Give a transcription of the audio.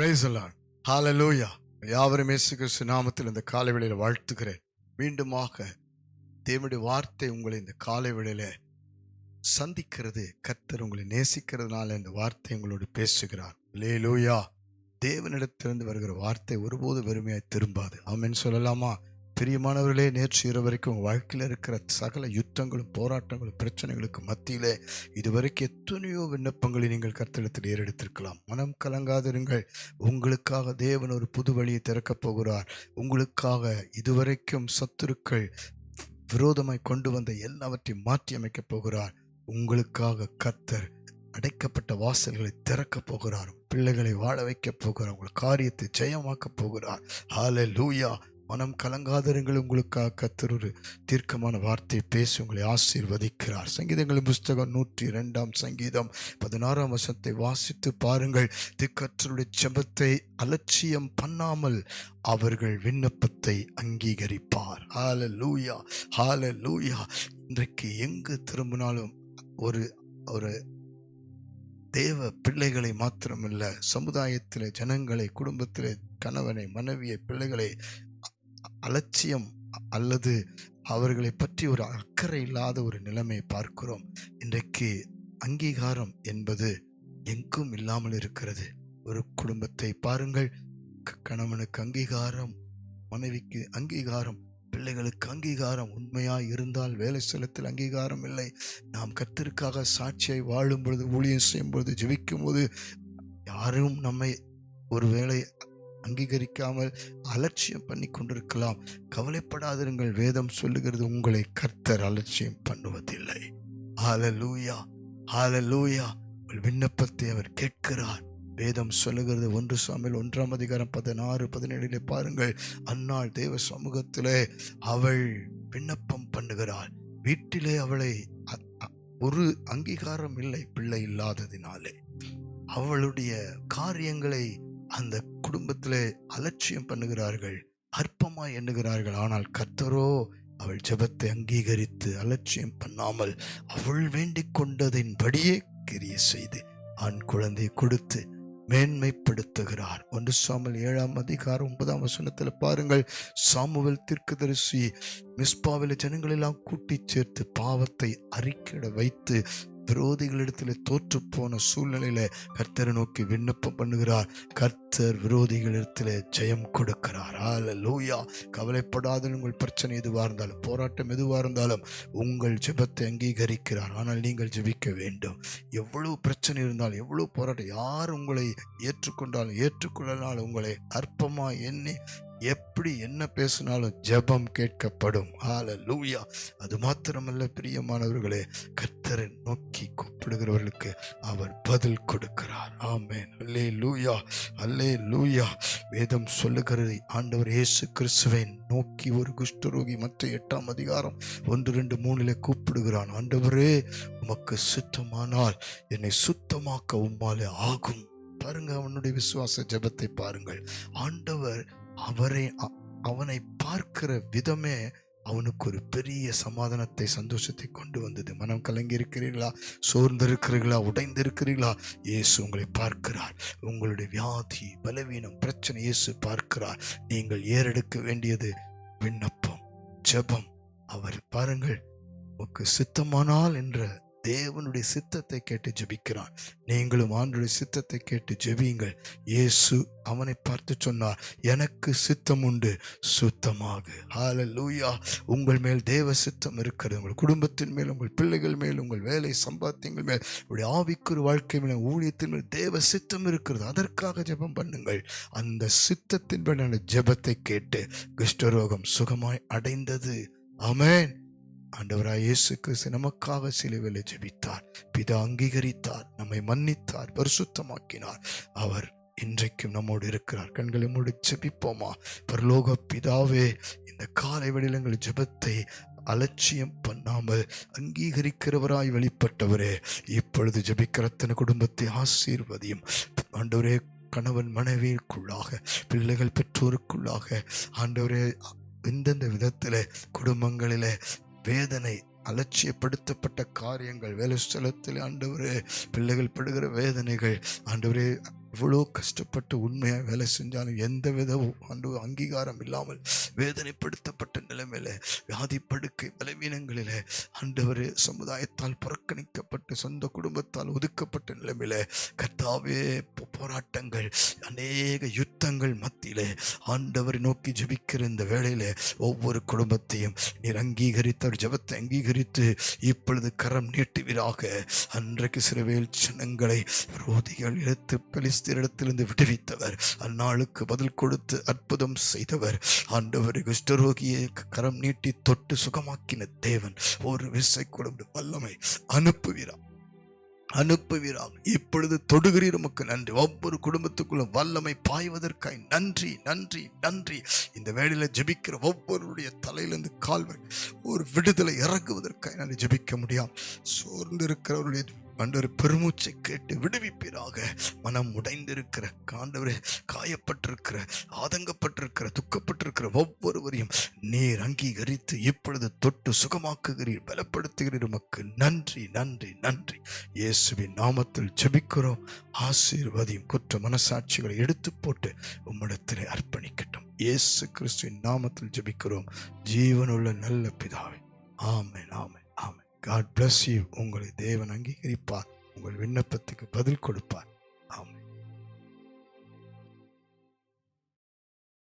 Price allot ஹalleluya யாவரும் இயேசு கிறிஸ்து நாமத்தில் இந்த காலை வேளையில் வாழ்த்துக்கிறேன் மீண்டுமாக தேவனுடைய வார்த்தை உங்களை இந்த காலை வேளையில் சந்திக்கிறது. கத்தர் உங்களை நேசிக்கிறதுனால இந்த வார்த்தை உங்களோடு பேசுகிறார். லேலூயா தேவனிடத்திலிருந்து வருகிற வார்த்தை ஒருபோது வெறுமையாய் திரும்பாது. ஆமென் சொல்லலாமா? பிரியமானவர்களே நேற்று இரவு வரைக்கும் உங்கள் வாழ்க்கையில் இருக்கிற சகல யுத்தங்களும் போராட்டங்களும் பிரச்சனைகளுக்கு மத்தியிலே இதுவரைக்கும் எத்தனையோ விண்ணப்பங்களை நீங்கள் கர்த்தரிடத்தில் ஏறெடுத்திருக்கலாம். மனம் கலங்காதிருங்கள். உங்களுக்காக தேவன் ஒரு புது வழியை திறக்கப் போகிறார். உங்களுக்காக இதுவரைக்கும் சத்துருக்கள் விரோதமாய் கொண்டு வந்த எல்லாவற்றையும் மாற்றி அமைக்கப் போகிறார். உங்களுக்காக கர்த்தர் அடைக்கப்பட்ட வாசல்களை திறக்கப் போகிறார். பிள்ளைகளை வாழ வைக்கப் போகிறார். உங்கள் காரியத்தை ஜெயமாக்கப் போகிறார். ஹாலே லூயா மனம் கலங்காதருங்கள் உங்களுக்காக கத்தர் ஒரு தீர்க்கமான வார்த்தை பேசி உங்களை ஆசீர்வதிக்கிறார். சங்கீதங்களின் புஸ்தகம் நூற்றி இரண்டாம் சங்கீதம் பதினாறாம் வசத்தை வாசித்து பாருங்கள். திக்கற்றருடைய செபத்தை அலட்சியம் பண்ணாமல் அவர்கள் விண்ணப்பத்தை அங்கீகரிப்பார். ஹால லூயா ஹால லூயா இன்றைக்கு எங்கு திரும்பினாலும் ஒரு ஒரு தேவ பிள்ளைகளை மாத்திரமில்ல சமுதாயத்தில் ஜனங்களை குடும்பத்தில் கணவனை மனைவியை பிள்ளைகளை அலட்சியம் அல்லது அவர்களை பற்றி ஒரு அக்கறை இல்லாத ஒரு நிலைமையை பார்க்கிறோம். இன்றைக்கு அங்கீகாரம் என்பது எங்கும் இல்லாமல் இருக்கிறது. ஒரு குடும்பத்தை பாருங்கள். க- கணவனுக்கு அங்கீகாரம் மனைவிக்கு அங்கீகாரம் பிள்ளைகளுக்கு அங்கீகாரம் உண்மையாக இருந்தால் வேலை செலத்தில் அங்கீகாரம் இல்லை. நாம் கத்திற்காக சாட்சியை வாழும் பொழுது ஊழியம் செய்யும் பொழுது ஜெபிக்கும் போது யாரும் நம்மை ஒருவேளை அங்கீகரிக்காமல் அலட்சியம் பண்ணி கொண்டிருக்கலாம் கவலைப்படாதிருங்கள். வேதம் சொல்லுகிறது உங்களை கர்த்தர் அலட்சியம் பண்ணுவதில்லை. ஹalleluya ஹalleluya உங்கள் விண்ணப்பத்தை அவர் கேட்கிறார். வேதம் சொல்லுகிறது ஒன்று சாமியில் ஒன்றாம் அதிகாரம் பதினாறு பதினேழிலே பாருங்கள். அன்னாள் தேவ சமூகத்திலே அவள் விண்ணப்பம் பண்ணுகிறாள். வீட்டிலே அவளை அ- ஒரு அங்கீகாரம் இல்லை பிள்ளை இல்லாததினாலே. அவளுடைய காரியங்களை அந்த குடும்பத்திலே அலட்சியம் பண்ணுகிறார்கள் அற்பமாய் எண்ணுகிறார்கள். ஆனால் கர்த்தரோ அவள் ஜெபத்தை அங்கீகரித்து அலட்சியம் பண்ணாமல் அவள் வேண்டிக் கொண்டதின்படியே கிரிய செய்து ஆண் குழந்தை கொடுத்து மேன்மைப்படுத்துகிறார். ஒன்று சாமல் ஏழாம் அதிகாரம் ஒன்பதாம் வசனத்தில் பாருங்கள். சாமுவல் தீர்க்கதரிசி மிஸ்பாவில் ஜனங்களெல்லாம் கூட்டி சேர்த்து பாவத்தை அறிக்கையிட வைத்து விரோதிகளிடத்தில் தோற்று போன சூழ்நிலையில கர்த்தரை நோக்கி விண்ணப்பம் பண்ணுகிறார். கர்த்தர் விரோதிகளிடத்தில் ஜெயம் கொடுக்கிறார். லூயா கவலைப்படாத உங்கள் பிரச்சனை எதுவாக இருந்தாலும் போராட்டம் எதுவாக இருந்தாலும் உங்கள் ஜெபத்தை அங்கீகரிக்கிறார். ஆனால் நீங்கள் ஜெபிக்க வேண்டும். எவ்வளவு பிரச்சனை இருந்தாலும் எவ்வளவு போராட்டம் யார் உங்களை ஏற்றுக்கொண்டாலும் ஏற்றுக்கொள்ளனால் உங்களை அற்பமாக எண்ணி எப்படி என்ன பேசினாலும் ஜெபம் கேட்கப்படும். ஆல லூயா அது மாத்திரமல்ல பிரியமானவர்களே கர்த்தரை நோக்கி கூப்பிடுகிறவர்களுக்கு அவர் பதில் கொடுக்கிறார். ஆமேன் அல்லே லூயா அல்லே லூயா வேதம் சொல்லுகிறது ஆண்டவர் இயேசு கிறிஸ்துவை நோக்கி ஒரு குஷ்டரோகி மற்ற எட்டாம் அதிகாரம் ஒன்று ரெண்டு மூணுல கூப்பிடுகிறான். ஆண்டவரே உமக்கு சுத்தமானால் என்னை சுத்தமாக்க உம்மாலே ஆகும். பாருங்க அவனுடைய விசுவாச ஜெபத்தை பாருங்கள். ஆண்டவர் அவரை அவனை பார்க்கிற விதமே அவனுக்கு ஒரு பெரிய சமாதானத்தை சந்தோஷத்தை கொண்டு வந்தது. மனம் கலங்கி இருக்கிறீர்களா சோர்ந்து இருக்கிறீர்களா உடைந்து இருக்கிறீர்களா இயேசு உங்களை பார்க்கிறார். உங்களுடைய வியாதி பலவீனம் பிரச்சனை இயேசு பார்க்கிறார். நீங்கள் ஏறெடுக்க வேண்டியது விண்ணப்பம் ஜெபம். அவர் பாருங்கள் உனக்கு சித்தமானால் என்ற தேவனுடைய சித்தத்தை கேட்டு ஜெபிக்கிறான் நீங்களும் ஆண்டுடைய சித்தத்தை கேட்டு ஜெபியுங்கள். இயேசு அவனை பார்த்து சொன்னார் எனக்கு சித்தம் உண்டு சுத்தமாக. ஹalleluya உங்கள் மேல் தேவ சித்தம் இருக்கிறது. உங்கள் குடும்பத்தின் மேல் உங்கள் பிள்ளைகள் மேல் உங்கள் வேலை சம்பாத்தியங்கள் மேல் உங்களுடைய ஆவிக்குறு வாழ்க்கை மேல் ஊழியத்தின் மேல் தேவ சித்தம் இருக்கிறது. அதற்காக ஜெபம் பண்ணுங்கள். அந்த சித்தத்தின்படி அந்த ஜெபத்தை கேட்டு குஷ்டரோகம் சுகமாய் அடைந்தது. அமேன் ஆண்டவராய் இயேசு கிறிஸ்து நமக்காக சிலுவையில் ஜெபித்தார். பிதா அங்கீகரித்தார் நம்மை மன்னித்தார் பரிசுத்தமாக்கினார். அவர் இன்றைக்கும் நம்மோடு இருக்கிறார். கண்களை மூடி ஜெபிப்போமா? பரலோக பிதாவே இந்த காலை வெளியில் எங்கள் ஜெபத்தை அலட்சியம் பண்ணாமல் அங்கீகரிக்கிறவராய் வெளிப்பட்டவரே இப்பொழுது ஜபிக்கிறத்தன குடும்பத்தை ஆசீர்வதியும். ஆண்டவரே கணவன் மனைவிக்குள்ளாக பிள்ளைகள் பெற்றோருக்குள்ளாக ஆண்டவரே எந்தெந்த விதத்தில் குடும்பங்களிலே வேதனை அலட்சியப்படுத்தப்பட்ட காரியங்கள் வேலை ஸ்தலத்தில் ஆண்டவரே பிள்ளைகள் படுகிற வேதனைகள் ஆண்டவரே இவ்வளோ கஷ்டப்பட்டு உண்மையாக வேலை செஞ்சாலும் எந்த வித அன்று அங்கீகாரம் இல்லாமல் வேதனைப்படுத்தப்பட்ட நிலைமையில வியாதி படுக்கை பலவீனங்களில் ஆண்டவர் சமுதாயத்தால் புறக்கணிக்கப்பட்டு சொந்த குடும்பத்தால் ஒதுக்கப்பட்ட நிலைமையில கர்த்தாவே போராட்டங்கள் அநேக யுத்தங்கள் மத்தியிலே ஆண்டவரை நோக்கி ஜெபிக்கிற இந்த வேளையில் ஒவ்வொரு குடும்பத்தையும் நீர் அங்கீகரித்த ஒரு ஜெபத்தை அங்கீகரித்து இப்பொழுது கரம் நீட்டுவீராக. அன்றைக்கு சிறுவேல் ஜனங்களை ரோதிகள் எடுத்து பெலிஸ்தீரிடத்திலிருந்து விடுவித்தவர். அந்நாளுக்கு பதில் கொடுத்து அற்புதம் செய்தவர். ஆண்டவர் குஷ்டரோகியை கரம் நீட்டி தொட்டு சுகமாக்கின தேவன். ஒரு விசை கொடுத்து வல்லமை அனுப்புவீரார் அனுப்புவீராக இப்பொழுது தொடுகிறீர் உமக்கு நன்றி. ஒவ்வொரு குடும்பத்துக்குள்ளும் வல்லமை பாய்வதற்காய் நன்றி நன்றி நன்றி. இந்த வேலையில ஜெபிக்கிற ஒவ்வொருடைய தலையிலிருந்து கால்வரை ஒரு விடுதலை இறங்குவதற்காய் நான் ஜெபிக்க முடியாம். சோர்ந்து இருக்கிறவருடைய ஆண்டவர் பெருமூச்சை கேட்டு விடுவிப்பீராக. மனம் உடைந்திருக்கிற காண்டவரை காயப்பட்டிருக்கிற ஆதங்கப்பட்டிருக்கிற துக்கப்பட்டிருக்கிற ஒவ்வொருவரையும் நீர் அங்கீகரித்து இப்பொழுது தொட்டு சுகமாக்குகிறீர் பலப்படுத்துகிறீர். உமக்கு நன்றி நன்றி நன்றி. இயேசுவின் நாமத்தில் ஜெபிக்கிறோம். ஆசீர்வதியும் குற்ற மனசாட்சிகளை எடுத்து போட்டு உம்மிடத்திலே அர்ப்பணிக்கட்டும். இயேசு கிறிஸ்துவின் நாமத்தில் ஜெபிக்கிறோம். ஜீவனுள்ள நல்ல பிதாவை. Amen amen. God bless you உங்களை தேவன் அங்கீகரிப்பார். உங்கள் விண்ணப்பத்துக்கு பதில் கொடுப்பார். ஆமாம்